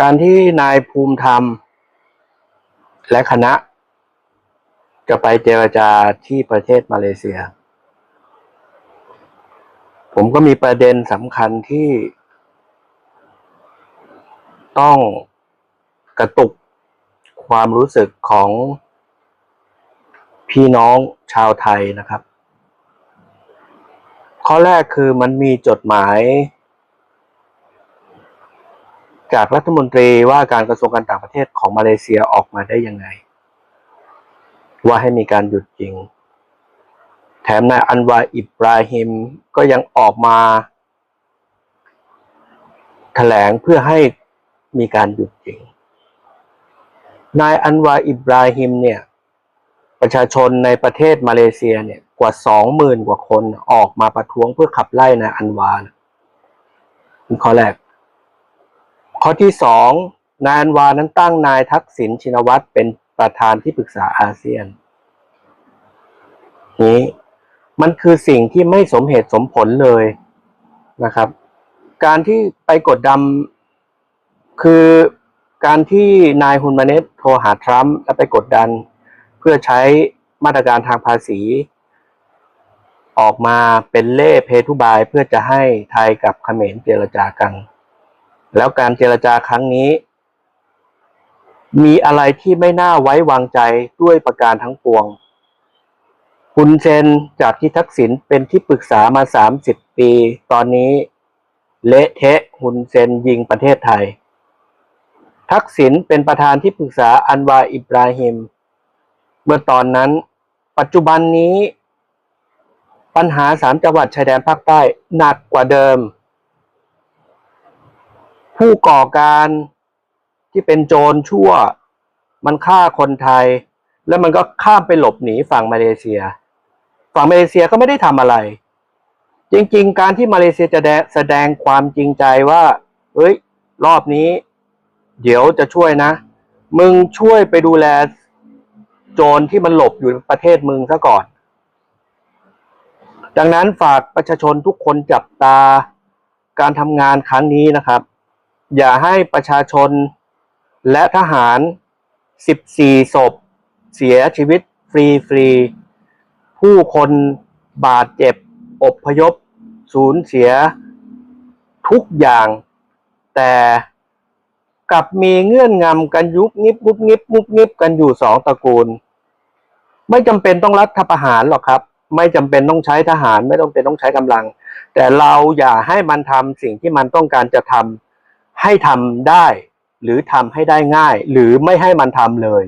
การที่นายภูมิธรรม และคณะ จะไปเจรจาที่ประเทศมาเลเซีย ผมก็มีประเด็นสำคัญที่ ต้องกระตุกความรู้สึกของพี่น้องชาวไทยนะครับ ข้อแรกคือมันมีจดหมาย จากรัฐมนตรีว่าการกระทรวงการต่างประเทศของมาเลเซียออกมาได้ยังไง ว่าให้มีการหยุดยิง แถมนายอันวาอิบราฮิมก็ยังออกมาแถลงเพื่อให้มีการหยุดยิง นายอันวาอิบราฮิมเนี่ย ประชาชนในประเทศมาเลเซียเนี่ยกว่าสองหมื่นกว่าคนออกมาประท้วงเพื่อขับไล่นายอันวานะนี่ข้อแรก ข้อที่สองนายอันวานั้นตั้งนายทักษิณชินวัตรเป็นประธานที่ปรึกษาอาเซียน นี้มันคือสิ่งที่ไม่สมเหตุสมผลเลยนะครับ การที่ไปกดดันคือการที่นายฮุนมาเนตโทรหาทรัมป์และไปกดดัน เพื่อใช้มาตรการทางภาษี ออกมาเป็นเล่เพทุบายเพื่อจะให้ไทยกับเขมรเจรจากัน แล้วการเจรจาครั้งนี้ มีอะไรที่ไม่น่าไว้วางใจด้วยประการทั้งปวง คุณเซนจากที่ทักษิณเป็นที่ปรึกษามา 30 ปี ตอนนี้ เละเทะฮุนเซนยิงประเทศไทย ทักษิณเป็นประธานที่ปรึกษาอันวาอิบราฮิม เมื่อตอนนั้น ปัจจุบันนี้ ปัญหาสามจังหวัดชายแดนภาคใต้หนักกว่าเดิม ผู้ก่อการที่เป็นโจรชั่ว มันฆ่าคนไทย แล้วมันก็ข้ามไปหลบหนีฝั่งมาเลเซีย ฝั่งมาเลเซียก็ไม่ได้ทำอะไร จริง ๆ การที่มาเลเซียจะแสดงความจริงใจว่าเฮ้ย รอบนี้ เดี๋ยวจะช่วยนะ มึงช่วยไปดูแลโจรที่มันหลบอยู่ประเทศมึงซะก่อน ดังนั้นฝากประชาชนทุกคนจับตาการทำงานครั้งนี้นะครับ อย่าให้ประชาชนและทหาร 14 ศพ เสียชีวิตฟรีฟรี ผู้คนบาดเจ็บ อบพยพ สูญเสีย ทุกอย่าง แต่กลับมีเงื่อนงำกันยุบงิบงุบงิบงุบงิบกันอยู่สองตระกูล ไม่จำเป็นต้องรัฐประหารหรอกครับ ไม่จำเป็นต้องใช้ทหาร ไม่ต้องเป็นต้องใช้กำลัง แต่เราอย่าให้มันทำสิ่งที่มันต้องการจะทำ ให้ทำได้ หรือทำให้ได้ง่าย หรือไม่ให้มันทำเลย